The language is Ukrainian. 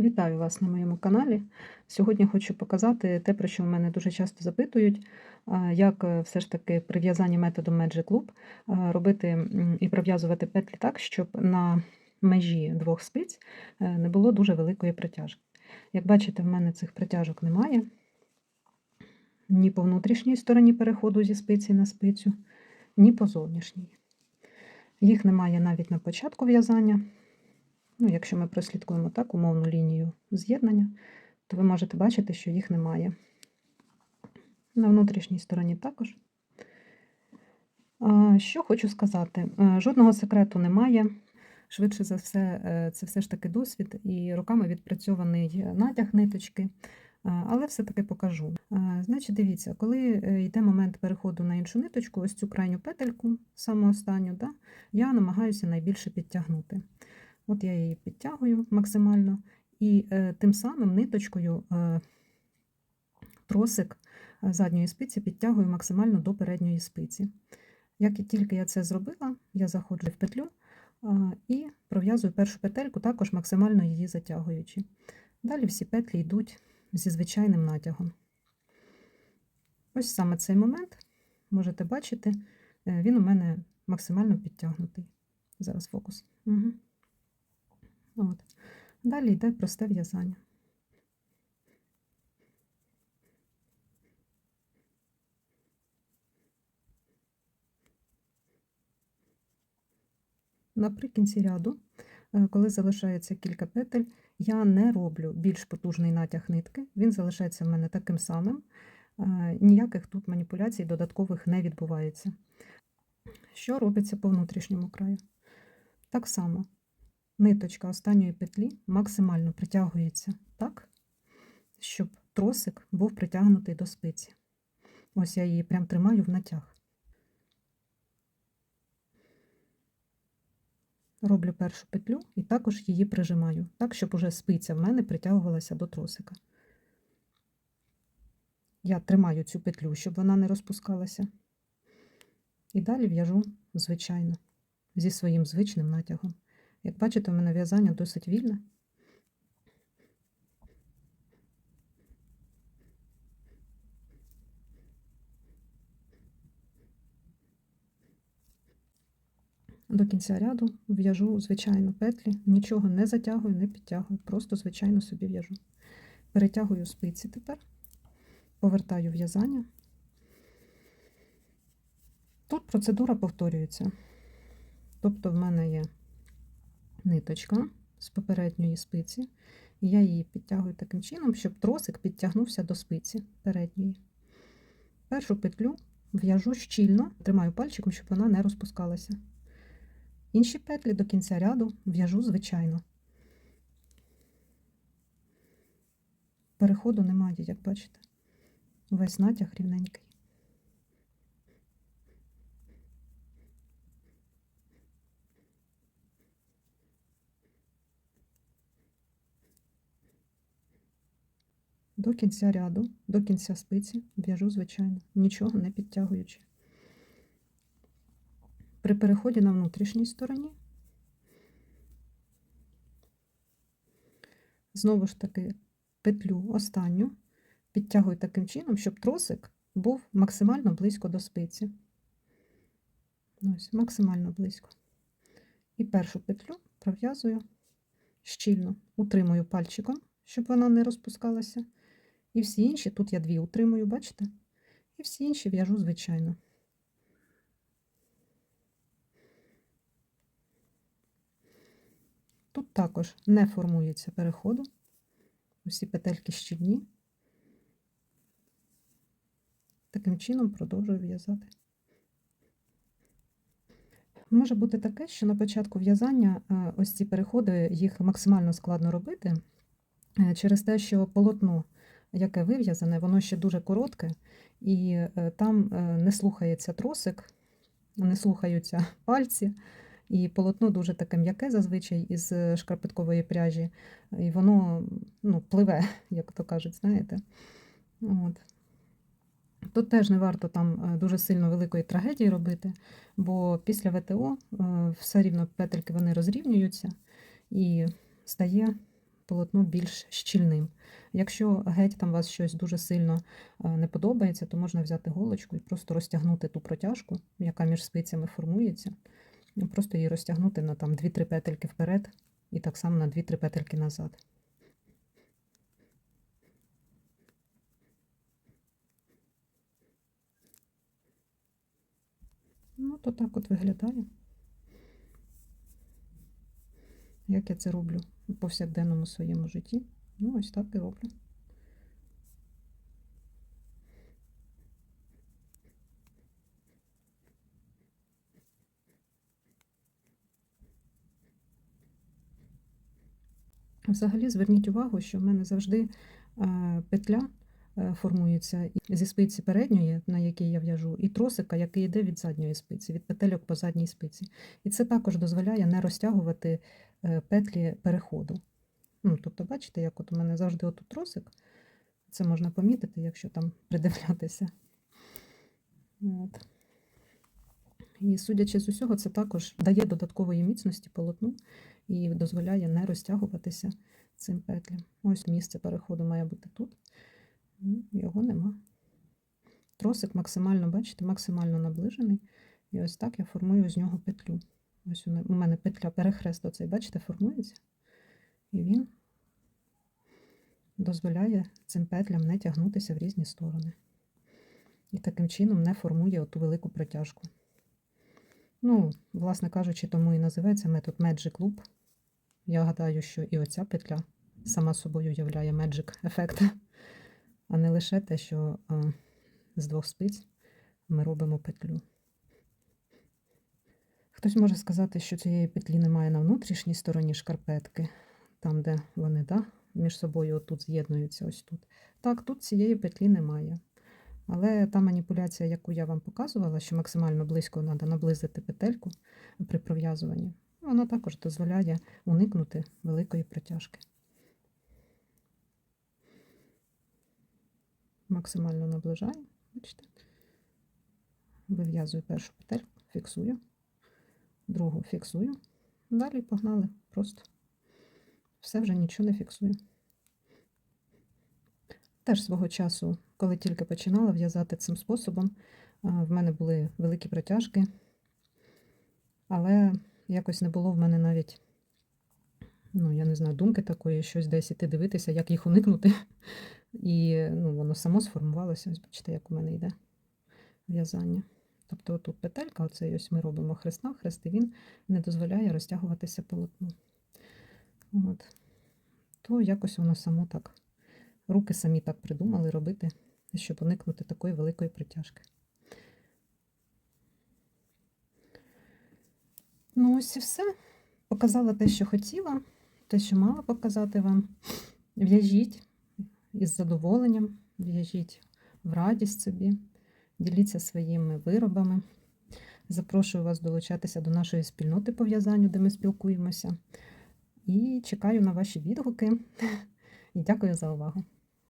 Вітаю вас на моєму каналі. Сьогодні хочу показати те, про що мене дуже часто запитують, як е, все ж таки при в'язанні методом Magic Loop робити і пров'язувати петлі так, щоб на межі двох спиць е, не було дуже великої протяжки. Як бачите, в мене цих протяжок немає ні по внутрішній стороні переходу зі спиці на спицю, ні по зовнішній. Їх немає навіть на початку в'язання. Ну, якщо ми прослідкуємо так умовну лінію з'єднання, то ви можете бачити, що їх немає. На внутрішній стороні також. Що хочу сказати, Е, жодного секрету немає. Швидше за все, е, це все ж таки досвід і руками відпрацьований натяг ниточки, але все-таки покажу. Значить, дивіться, коли е, йде момент переходу на іншу ниточку, ось цю крайню петельку, саму останню, да, я намагаюся найбільше підтягнути. От я її підтягую максимально, і е, тим самим ниточкою е, тросик е, задньої спиці підтягую максимально до передньої спиці. Як і тільки я це зробила, я заходжу в петлю е, і пров'язую першу петельку, також максимально її затягуючи. Далі всі петлі йдуть зі звичайним натягом. Ось саме цей момент, можете бачити, е, він у мене максимально підтягнутий. Зараз фокус. Угу. От. Далі йде просте в'язання. Наприкінці ряду, е, коли залишається кілька петель, я не роблю більш потужний натяг нитки, він залишається в мене таким самим. Е, Ніяких тут маніпуляцій додаткових не відбувається. Що робиться по внутрішньому краю? Так само ниточка останньої петлі максимально притягується так, щоб тросик був притягнутий до спиці. Ось я її прям тримаю в натяг. Роблю першу петлю і також її прижимаю, так, щоб уже спиця в мене притягувалася до тросика. Я тримаю цю петлю, щоб вона не розпускалася. І далі в'яжу, звичайно, зі своїм звичним натягом. Як бачите, у мене в'язання досить вільне. До кінця ряду в'яжу звичайно петлі, нічого не затягую, не підтягую, просто звичайно собі в'яжу. Перетягую спиці тепер, повертаю в'язання. Тут процедура повторюється. Тобто в мене є ниточка з попередньої спиці, я її підтягую таким чином, щоб тросик підтягнувся до спиці передньої. Першу петлю в'яжу щільно, тримаю пальчиком, щоб вона не розпускалася. Інші петлі до кінця ряду в'яжу звичайно. Переходу немає, як бачите. Весь натяг рівненький. До кінця ряду, до кінця спиці в'яжу, звичайно, нічого не підтягуючи. При переході на внутрішній стороні, знову ж таки, петлю останню підтягую таким чином, щоб тросик був максимально близько до спиці. Ось, максимально близько. І першу петлю пров'язую щільно, утримую пальчиком, щоб вона не розпускалася. І всі інші, тут я дві утримую, бачите? І всі інші в'яжу, звичайно. Тут також не формується переходу. Усі петельки щільні. Таким чином продовжую в'язати. Може бути таке, що на початку в'язання е, ось ці переходи їх максимально складно робити е, через те, що полотно яке вив'язане, воно ще дуже коротке, і е, там е, не слухається тросик, не слухаються пальці, і полотно дуже таке м'яке зазвичай із шкарпеткової пряжі, і воно ну, пливе, як то кажуть, знаєте. От. Тут теж не варто там е, дуже сильно великої трагедії робити, бо після ВТО все рівно петельки вони розрівнюються і стає полотно більш щільним. Якщо геть там вас щось дуже сильно е, не подобається, то можна взяти голочку і просто розтягнути ту протяжку, яка між спицями формується. Просто її розтягнути на там 2-3 петельки вперед і так само на 2-3 петельки назад. Ну, то так от виглядає. Як я це роблю у повсякденному своєму житті. Ну, ось так і роблю. Взагалі зверніть увагу, що в мене завжди е, петля е, формується зі спиці передньої, на якій я в'яжу, і тросика, який йде від задньої спиці, від петельок по задній спиці. І це також дозволяє не розтягувати петлі переходу. Ну, тобто, бачите, як от у мене завжди отут тросик. Це можна помітити, якщо там придивлятися. От. І судячи з усього, це також дає додаткової міцності полотну і дозволяє не розтягуватися цим петлям. Ось місце переходу має бути тут. Ну, Його нема. Тросик максимально, бачите, максимально наближений. І ось так я формую з нього петлю. Ось у мене- петля перехрест оцей, бачите, формується. І він дозволяє цим петлям не тягнутися в різні сторони. І таким чином не формує оту велику протяжку. Ну, власне кажучи, тому і називається метод Magic Loop. Я гадаю, що і оця петля сама собою являє Magic ефект, а не лише те, що а, з двох спиць ми робимо петлю. Хтось може сказати, що цієї петлі немає на внутрішній стороні шкарпетки, там, де вони да, між собою отут з'єднуються ось тут. Так, тут цієї петлі немає. Але та маніпуляція, яку я вам показувала, що максимально близько треба наблизити петельку при пров'язуванні, вона також дозволяє уникнути великої протяжки. Максимально наближаю, бачите. Вив'язую першу петельку, фіксую, другу фіксую. Далі погнали просто. Все вже нічого не фіксую. Теж свого часу, коли тільки починала в'язати цим способом, в мене були великі протяжки, але якось не було в мене навіть, ну, я не знаю, думки такої, щось десь іти дивитися, як їх уникнути. І ну, воно само сформувалося. Ось бачите, як у мене йде в'язання. Тобто отут петелька, оцей ось ми робимо хрест хрест, і він не дозволяє розтягуватися полотну. От. То якось воно само так. Руки самі так придумали робити, щоб уникнути такої великої притяжки. Ну, ось і все. Показала те, що хотіла, те, що мала показати вам. В'яжіть із задоволенням, в'яжіть в радість собі, діліться своїми виробами. Запрошую вас долучатися до нашої спільноти по в'язанню, де ми спілкуємося. І чекаю на ваші відгуки. І дякую за увагу.